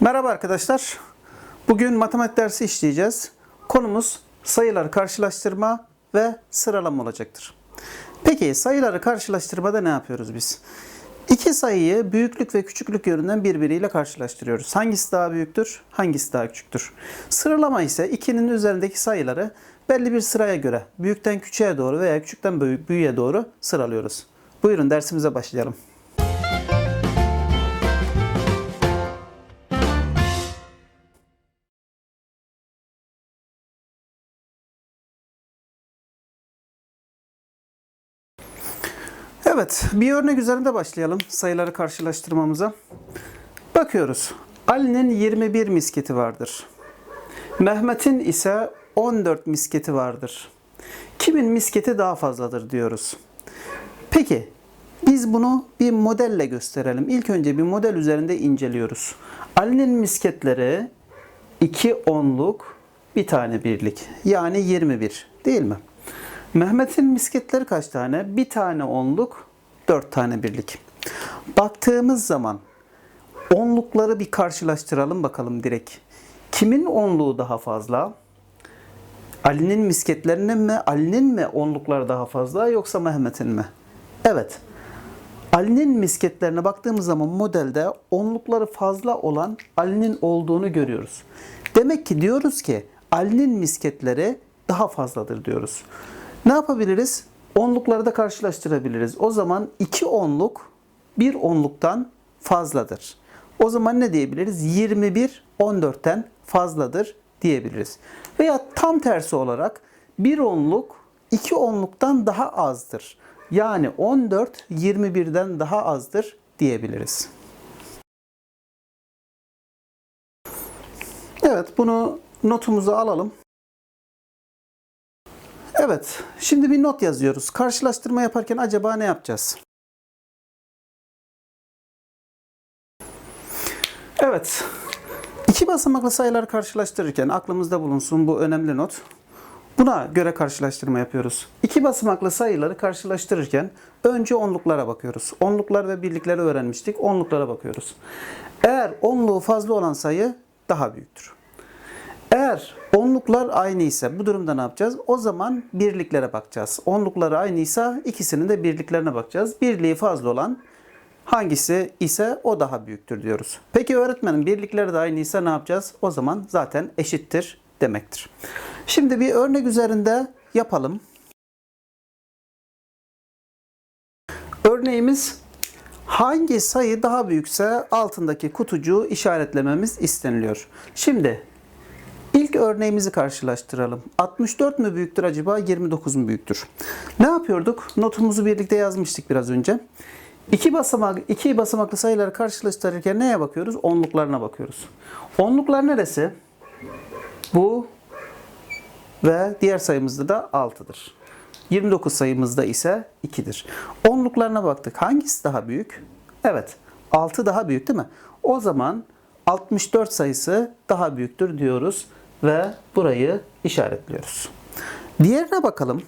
Merhaba arkadaşlar. Bugün matematik dersi işleyeceğiz. Konumuz sayıları karşılaştırma ve sıralama olacaktır. Peki sayıları karşılaştırmada ne yapıyoruz biz? İki sayıyı büyüklük ve küçüklük yönünden birbiriyle karşılaştırıyoruz. Hangisi daha büyüktür, hangisi daha küçüktür? Sıralama ise ikinin üzerindeki sayıları belli bir sıraya göre büyükten küçüğe doğru veya küçükten büyüğe doğru sıralıyoruz. Buyurun dersimize başlayalım. Evet, bir örnek üzerinde başlayalım sayıları karşılaştırmamıza. Bakıyoruz. Ali'nin 21 misketi vardır. Mehmet'in ise 14 misketi vardır. Kimin misketi daha fazladır diyoruz. Peki, biz bunu bir modelle gösterelim. İlk önce bir model üzerinde inceliyoruz. Ali'nin misketleri 2 onluk, bir tane birlik. Yani 21 değil mi? Mehmet'in misketleri kaç tane? Bir tane onluk, dört tane birlik. Baktığımız zaman onlukları bir karşılaştıralım bakalım direkt. Kimin onluğu daha fazla? Ali'nin misketlerinin mi, Ali'nin mi onlukları daha fazla yoksa Mehmet'in mi? Evet. Ali'nin misketlerine baktığımız zaman modelde onlukları fazla olan Ali'nin olduğunu görüyoruz. Demek ki diyoruz ki Ali'nin misketleri daha fazladır diyoruz. Ne yapabiliriz? Onlukları da karşılaştırabiliriz. O zaman iki onluk bir onluktan fazladır. O zaman ne diyebiliriz? 21 14'ten fazladır diyebiliriz. Veya tam tersi olarak bir onluk iki onluktan daha azdır. Yani 14 21'den daha azdır diyebiliriz. Evet bunu notumuza alalım. Evet, şimdi bir not yazıyoruz. Karşılaştırma yaparken acaba ne yapacağız? Evet, iki basamaklı sayıları karşılaştırırken aklımızda bulunsun bu önemli not. Buna göre karşılaştırma yapıyoruz. İki basamaklı sayıları karşılaştırırken önce onluklara bakıyoruz. Onluklar ve birlikleri öğrenmiştik. Onluklara bakıyoruz. Eğer onluğu fazla olan sayı daha büyüktür. Eğer onluklar aynı ise bu durumda ne yapacağız? O zaman birliklere bakacağız. Onlukları aynıysa ikisinin de birliklerine bakacağız. Birliği fazla olan hangisi ise o daha büyüktür diyoruz. Peki öğretmenim birlikleri de aynıysa ne yapacağız? O zaman zaten eşittir demektir. Şimdi bir örnek üzerinde yapalım. Örneğimiz hangi sayı daha büyükse altındaki kutucuğu işaretlememiz isteniliyor. Şimdi İlk örneğimizi karşılaştıralım. 64 mü büyüktür acaba 29 mu büyüktür? Ne yapıyorduk? Notumuzu birlikte yazmıştık biraz önce. İki basamak iki basamaklı sayıları karşılaştırırken neye bakıyoruz? Onluklarına bakıyoruz. Onluklar neresi? Bu ve diğer sayımızda da 6'dır. 29 sayımızda ise 2'dir. Onluklarına baktık. Hangisi daha büyük? Evet. 6 daha büyük değil mi? O zaman 64 sayısı daha büyüktür diyoruz ve burayı işaretliyoruz. Diğerine bakalım.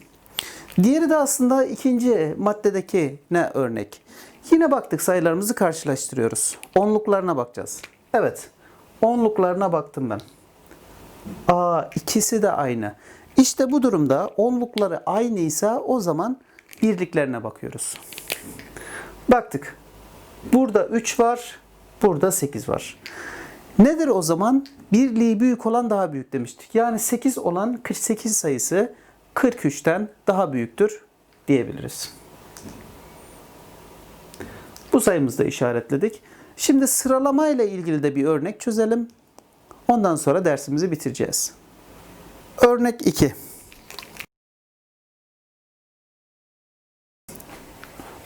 Diğeri de aslında ikinci maddedeki ne örnek? Yine baktık sayılarımızı karşılaştırıyoruz. Onluklarına bakacağız. Evet. Onluklarına baktım ben. Aa ikisi de aynı. İşte bu durumda onlukları aynıysa o zaman birliklerine bakıyoruz. Baktık. Burada 3 var, burada 8 var. Nedir o zaman? Birliği büyük olan daha büyük demiştik. Yani 8 olan 48 sayısı 43'ten daha büyüktür diyebiliriz. Bu sayımızı da işaretledik. Şimdi sıralama ile ilgili de bir örnek çözelim. Ondan sonra dersimizi bitireceğiz. Örnek 2.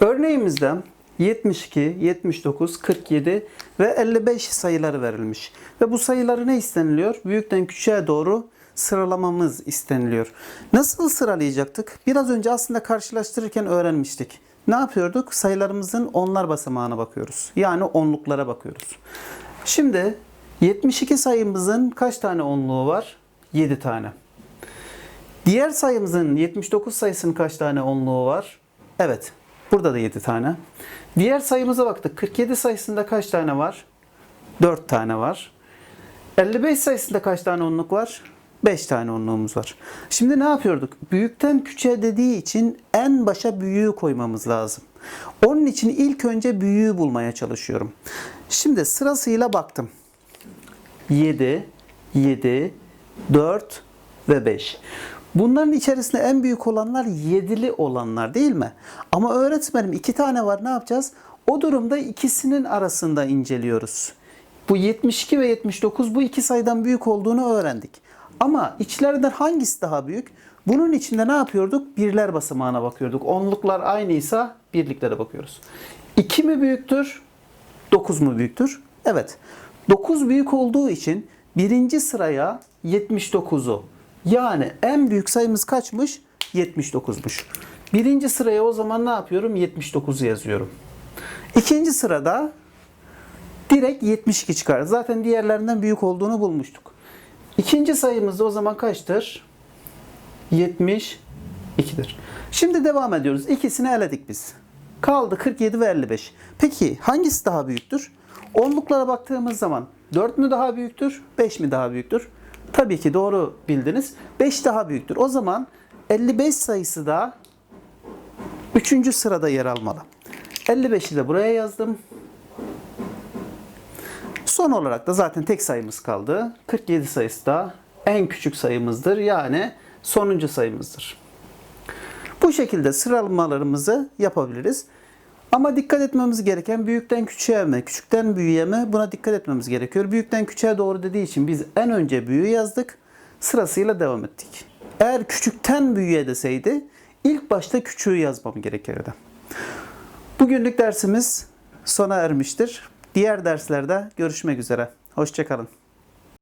Örneğimizde 72, 79, 47 ve 55 sayıları verilmiş. Ve bu sayıları ne isteniliyor? Büyükten küçüğe doğru sıralamamız isteniliyor. Nasıl sıralayacaktık? Biraz önce aslında karşılaştırırken öğrenmiştik. Ne yapıyorduk? Sayılarımızın onlar basamağına bakıyoruz. Yani onluklara bakıyoruz. Şimdi 72 sayımızın kaç tane onluğu var? 7 tane. Diğer sayımızın 79 sayısının kaç tane onluğu var? Evet. Burada da 7 tane. Diğer sayımıza baktık. 47 sayısında kaç tane var? 4 tane var. 55 sayısında kaç tane onluk var? 5 tane onluğumuz var. Şimdi ne yapıyorduk? Büyükten küçüğe dediği için en başa büyüğü koymamız lazım. Onun için ilk önce büyüğü bulmaya çalışıyorum. Şimdi sırasıyla baktım. 7, 7, 4 ve 5. Bunların içerisinde en büyük olanlar 7'li olanlar değil mi? Ama öğretmenim iki tane var ne yapacağız? O durumda ikisinin arasında inceliyoruz. Bu 72 ve 79 bu iki sayıdan büyük olduğunu öğrendik. Ama içlerinden hangisi daha büyük? Bunun içinde ne yapıyorduk? Birler basamağına bakıyorduk. Onluklar aynıysa birliklere bakıyoruz. 2 mi büyüktür? 9 mu büyüktür? Evet. 9 büyük olduğu için birinci sıraya 79'u yani en büyük sayımız kaçmış? 79'muş. Birinci sıraya o zaman ne yapıyorum? 79'u yazıyorum. İkinci sırada direkt 72 çıkar. Zaten diğerlerinden büyük olduğunu bulmuştuk. İkinci sayımız da o zaman kaçtır? 72'dir. Şimdi devam ediyoruz. İkisini eledik biz. Kaldı 47 ve 55. Peki hangisi daha büyüktür? Onluklara baktığımız zaman 4 mü daha büyüktür? 5 mi daha büyüktür? Tabii ki doğru bildiniz. 5 daha büyüktür. O zaman 55 sayısı da 3. sırada yer almalı. 55'i de buraya yazdım. Son olarak da zaten tek sayımız kaldı. 47 sayısı da en küçük sayımızdır. Yani sonuncu sayımızdır. Bu şekilde sıralamalarımızı yapabiliriz. Ama dikkat etmemiz gereken büyükten küçüğe mi, küçükten büyüğe mi buna dikkat etmemiz gerekiyor. Büyükten küçüğe doğru dediği için biz en önce büyüğü yazdık. Sırasıyla devam ettik. Eğer küçükten büyüğe deseydi ilk başta küçüğü yazmam gerekirdi. Bugünlük dersimiz sona ermiştir. Diğer derslerde görüşmek üzere. Hoşçakalın.